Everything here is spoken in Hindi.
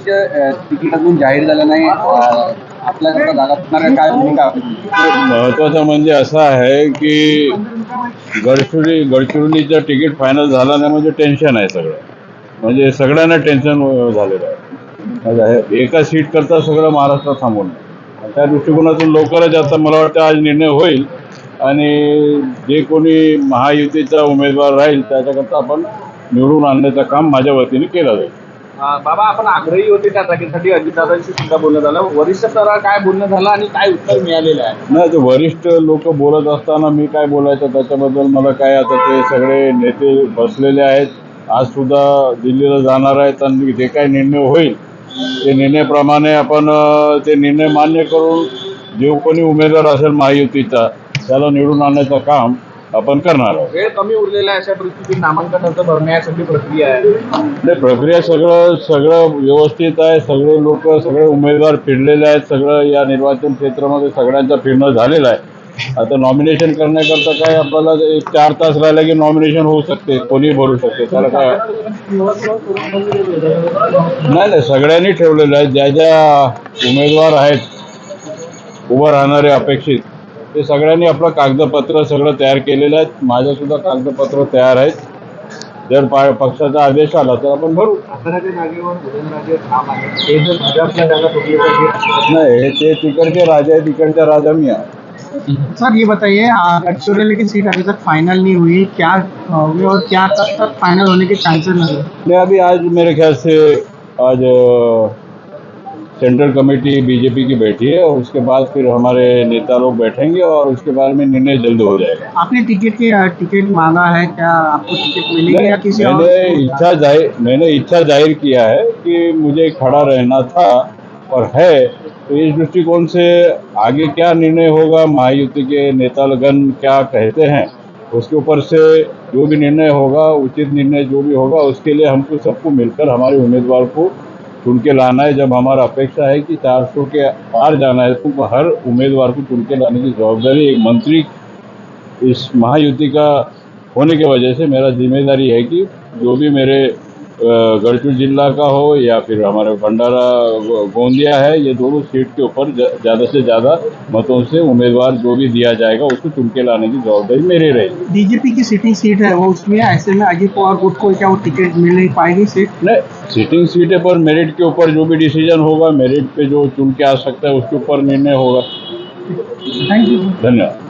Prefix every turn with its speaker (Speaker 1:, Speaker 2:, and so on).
Speaker 1: गडचिरोलीच्या तिकीट अजून जाहीर झालं नाही. काय भूमिका
Speaker 2: महत्वाचं म्हणजे असं आहे की गडचिरोली गडचिरोलीचं तिकीट फायनल झालं नाही म्हणजे टेन्शन आहे सगळं. म्हणजे सगळ्यांना टेन्शन झालेलं आहे. म्हणजे एका सीट करता सगळं महाराष्ट्र थांबून. त्या दृष्टिकोनातून लवकरच आता मला वाटतं आज निर्णय होईल. आणि जे कोणी महायुतीचा उमेदवार राहील त्याच्याकरता आपण निवडून आणण्याचं काम माझ्या वतीने केलं जाईल.
Speaker 1: बाबा आपण आग्रही होते त्या जागेसाठी. अजितदादांशी सुद्धा बोलणं झालं. वरिष्ठ स्तरावर काय बोलणं झालं आणि काय उत्तर मिळालेलं आहे?
Speaker 2: नाही ते वरिष्ठ लोक बोलत असताना मी काय बोलायचं त्याच्याबद्दल मला काय आता ते सगळे नेते बसलेले आहेत. आज सुद्धा दिल्लीला जाणार आहेत आणि जे काही निर्णय होईल ते निर्णयाप्रमाणे आपण ते निर्णय मान्य करून जो कोणी उमेदवार असेल महायुतीचा त्याला निवडून आणण्याचं काम आपण करणार आहोत.
Speaker 1: वेळ कमी उरलेला आहे अशा परिस्थितीत नामांकन अर्ज भरण्यासाठी प्रक्रिया आहे.
Speaker 2: नाही प्रक्रिया सगळं सगळं व्यवस्थित आहे. सगळे लोक सगळे उमेदवार फिरलेले आहेत. सगळं या निर्वाचन क्षेत्रामध्ये सगळ्यांचं फिरणं झालेलं आहे. आता नॉमिनेशन करण्याकरता काय आपल्याला एक चार तास राहिला की नॉमिनेशन होऊ शकते. कोणी भरू शकते. त्याला काय? नाही नाही सगळ्यांनी ठेवलेलं आहे. ज्या ज्या उमेदवार आहेत उभं राहणारे अपेक्षित. ते सगळ्यांनी आपलं कागदपत्र सगळं तयार केलेलं आहे माझं सुद्धा कागदपत्र तयार आहेत. जर पा पक्षाचा आदेश आला तर आपण भरू.
Speaker 1: ते सुटली तर
Speaker 2: नाही ते तिकडचे राजा आहे तिकडचा राजा मी आहे.
Speaker 3: सर ये बताइए गडचिरोली की सीट अभी तक फाइनल नहीं हुई. क्या हुई और क्या तक फाइनल होने के चांसेस लग हैं?
Speaker 2: नहीं अभी आज मेरे ख्याल से आज सेंट्रल कमेटी बीजेपी की बैठी है और उसके बाद फिर हमारे नेता लोग बैठेंगे और उसके बारे में निर्णय जल्द हो जाएगा।
Speaker 3: आपने टिकट की टिकट मांगा है क्या आपको टिकट मिलेगी या किसी और
Speaker 2: मैंने इच्छा ज़ाहिर मैंने इच्छा ज़ाहिर किया है कि मुझे खड़ा रहना था और है तो इस दृष्टिकोण से आगे क्या निर्णय होगा महायुति के नेतागण क्या कहते हैं उसके ऊपर से जो भी निर्णय होगा उचित निर्णय जो भी होगा उसके लिए हमको सबको मिलकर हमारे उम्मीदवार को चुन के लाना है, जब हमारा अपेक्षा है कि 400 के पार जाना है तो हर उम्मीदवार को चुन के लाने की जवाबदारी एक मंत्री इस महायुति का होने की वजह से मेरा ज़िम्मेदारी है कि जो भी मेरे गढ़चिरोली जिला का हो या फिर हमारे भंडारा गोंदिया है ये दोनों सीट के ऊपर ज़्यादा से ज़्यादा मतों से उम्मीदवार जो भी दिया जाएगा उसको चुन के लाने की जवाबदारी मेरी रहेगी।
Speaker 3: बीजेपी की सिटिंग सीट है वो उसमें ऐसे में अजित पवार गुट को क्या वो टिकट मिल नहीं पाएगी सीट
Speaker 2: नहीं सीटिंग सीटें पर मेरिट के ऊपर जो भी डिसीज़न होगा मेरिट पे जो चुन के आ सकता है उसके ऊपर निर्णय होगा।
Speaker 3: थैंक यू
Speaker 2: धन्यवाद।